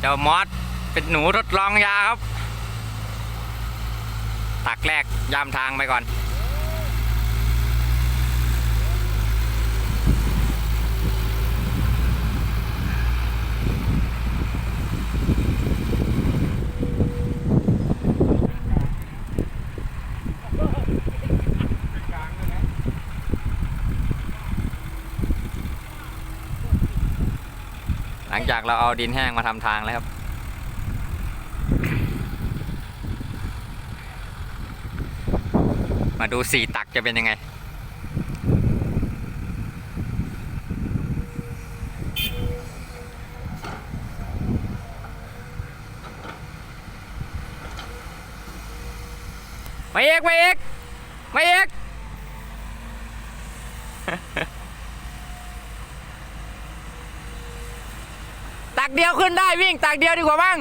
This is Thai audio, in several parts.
เจ้ามอสเป็นหนูทดลองยาครับ ตักแรกยามทางไปก่อน จากเราเอาดินแห้งมาทำทางแล้วครับ มาดูสี่ตักจะเป็นยังไงมาเอกมาเอกมาเอก เดียวขึ้นได้วิ่งตักเดียวดีกว่ามั้ง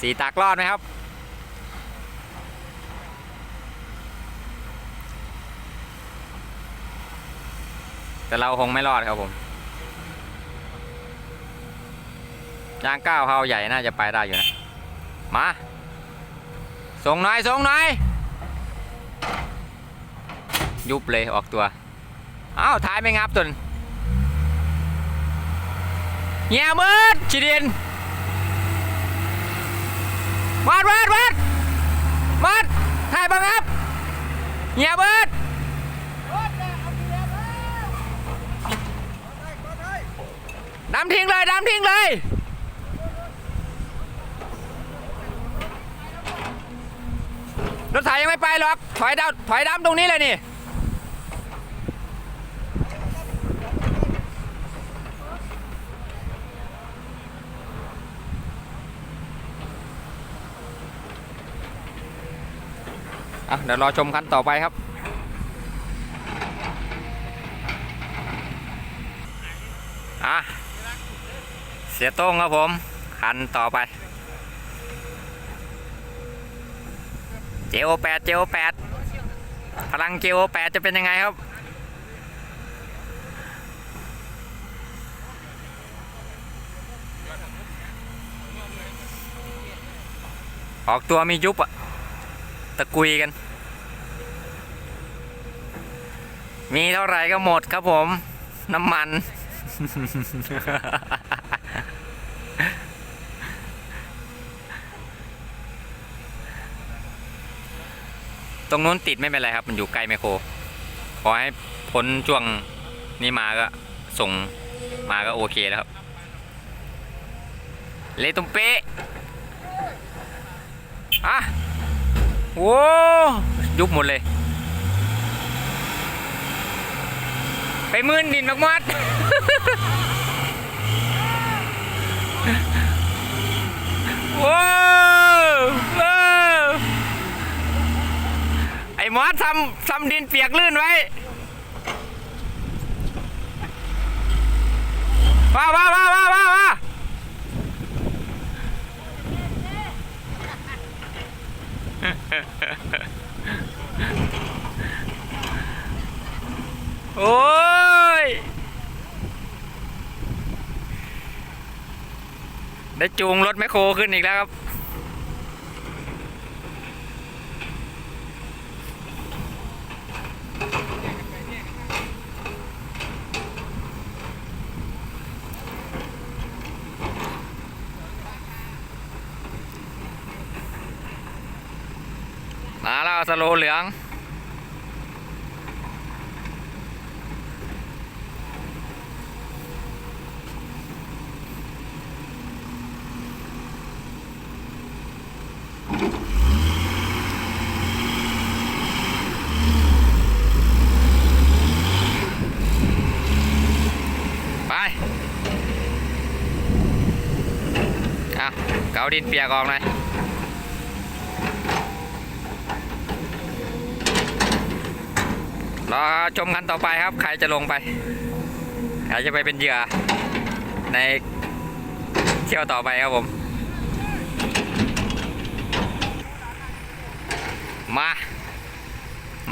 สีตักรอดไหมครับ แต่เราคงไม่รอดครับผมยางก้าวเขาใหญ่น่าจะไปได้อยู่นะ มาส่งหน่อยส่งหน่อย ยุบเลยออกตัว อ้าวท้ายไม่งับตนเงียมืดชิดินมัดมัดมัดมัดถ่ายบังครับเงียมืดดำทิ้งเลยดำทิ้งเลยรถไถยังไม่ไปหรอก ถอยดาวถอยดำตรงนี้เลยนี่ อะเดี๋ยวรอชมคันต่อไปครับ อะ เสียต้งครับผม คันต่อไป เจโอแปดเจโอแปดพลังเจโอแปดจะเป็นยังไงครับออกตัวมียุบอะ ตะกุยกัน มีเท่าไหร่ก็หมดครับผม น้ำมัน ตรงนู้นติดไม่เป็นไรครับ มันอยู่ไกล้ไมโคร ขอให้พ้นช่วงนี้มาก็ส่งมาก็โอเคแล้วครับ เลตุมเป๊ะอะ โว้ยุบหมดเลย ไปมื่นดินมากมัดว้าวว้าวไอ้มอสทำทำดินเปียกลื่นไว้ว้าวว้าวว้าวว้าวว้าวว้าว โอ้ย ได้จูงรถแมคโครขึ้นอีกแล้วครับ มาวสโลเหลือง ไปเอาเกาดินเปียกออกหน่อย อชมกันต่อไปครับ ใครจะลงไป ใครจะไปเป็นเหยื่อ ในเที่ยวต่อไปครับผม มา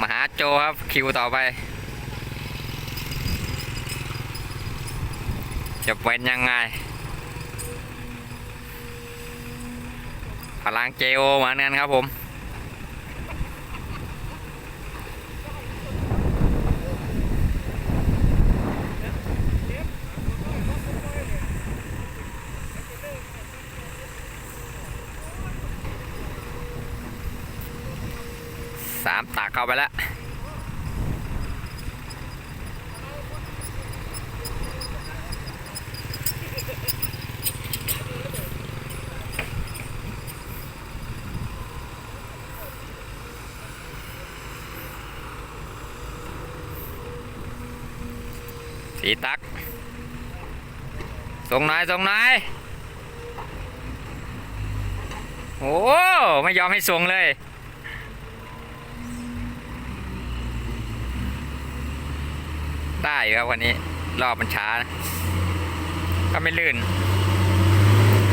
มาหาโจครับคิวต่อไป จะเป็นยังไงพลังเจโอเหมือนกันครับผมามตักเข้าไปแล้วสีตักส่งหน่อยส่งหน่อยโอ้ ไม่ยอมให้ส่งเลย ใต้อยู่ครับวันนี้ รอบมันช้านะก็ไม่ลื่น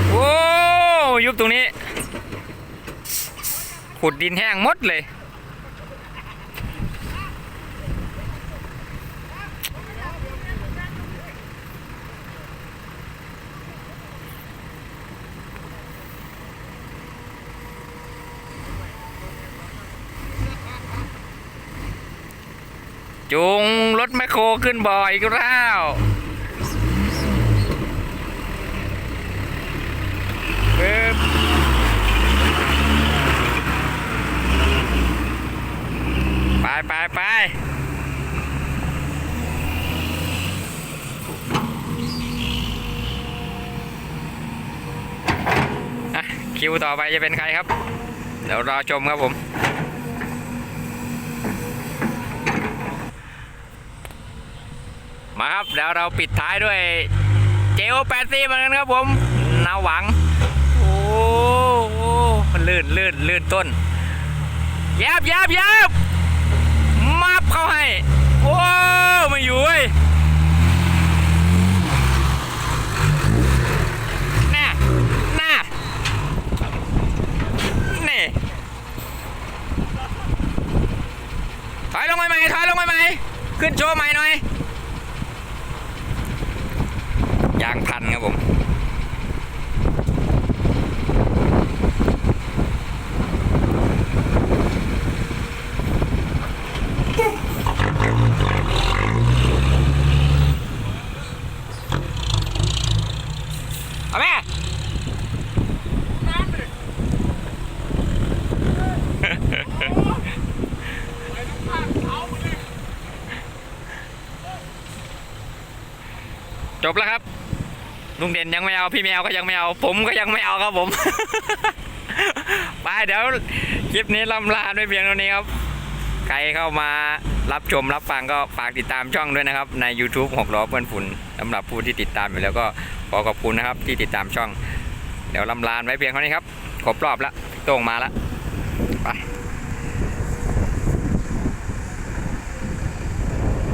โอ้ยุบตรงนี้ ขุดดินแห้งหมดเลย จุงรถแมคโครขึ้นบ่อยอีกแล้วปึ๊บไปไปไปอะคิวต่อไปจะเป็นใครครับ เดี๋ยวรอชมครับผม มาครับเดี๋ยวเราปิดท้ายด้วยเจลแปดซีเหมือนกันครับผมนาหวัง โอ้โหมันลื่นลื่นลื่นต้นแยบแยบแยบมับเข้าให้โอ้ไมาอยู่เว้ยน่ะน่ะนี่ถอยลงไปไหมถอยลงไปไหมขึ้นโชว์ใหม่หน่อย ยางพันครับผมเอาแม่จบแล้วครับ ลุงเด่นยังไม่เอาพี่แมวก็ยังไม่เอา ผมก็ยังไม่เอาครับผม ไปเดี๋ยวคลิปนี้ลำลาด้วยเพียงเท่านี้ครับ ใครเข้ามารับชมรับฟังก็ฝากติดตามช่องด้วยนะครับ ใน YouTube หกล้อเพื่อนฝุ่นสำหรับผู้ที่ติดตามอยู่แล้วก็ขอขอบคุณนะครับ ที่ติดตามช่อง เดี๋ยวลำลาไว้เพียงเท่านี้ครับครบรอบล้วโต้งมาล้วไป